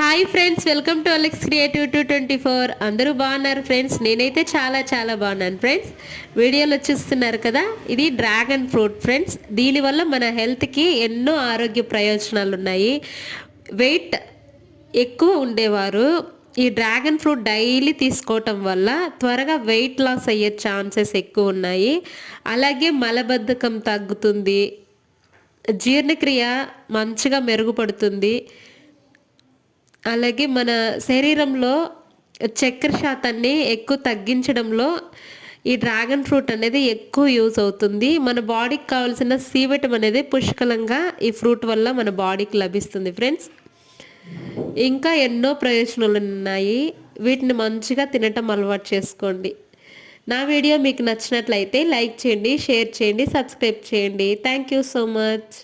Hi friends welcome to Alex creative two twenty four. అందరూ బాగున్నారు friends? నేనైతే చాలా చాలా బాగున్నాను ఫ్రెండ్స్. వీడియోలో చూస్తున్నారు కదా ఇది డ్రాగన్ ఫ్రూట్ ఫ్రెండ్స్. దీనివల్ల మన హెల్త్కి ఎన్నో ఆరోగ్య ప్రయోజనాలు ఉన్నాయి. వెయిట్ ఎక్కువ ఉండేవారు. ఈ డ్రాగన్ ఫ్రూట్ డైలీ తీసుకోవటం వల్ల త్వరగా వెయిట్ లాస్ అయ్యే ఛాన్సెస్ ఎక్కువ ఉన్నాయి. అలాగే మలబద్ధకం తగ్గుతుంది. జీర్ణక్రియ మంచిగా మెరుగుపడుతుంది. అలాగే మన శరీరంలో చక్కెర శాతాన్ని ఎక్కువ తగ్గించడంలో ఈ డ్రాగన్ ఫ్రూట్ అనేది ఎక్కువ యూజ్ అవుతుంది. మన బాడీకి కావాల్సిన సి విటమిన్ అనేది పుష్కలంగా ఈ ఫ్రూట్ వల్ల మన బాడీకి లభిస్తుంది ఫ్రెండ్స్. ఇంకా ఎన్నో ప్రయోజనాలు ఉన్నాయి. వీటిని మంచిగా తినటం అలవాటు చేసుకోండి. నా వీడియో మీకు నచ్చినట్లయితే లైక్ చేయండి షేర్ చేయండి సబ్స్క్రైబ్ చేయండి. Thank you so much.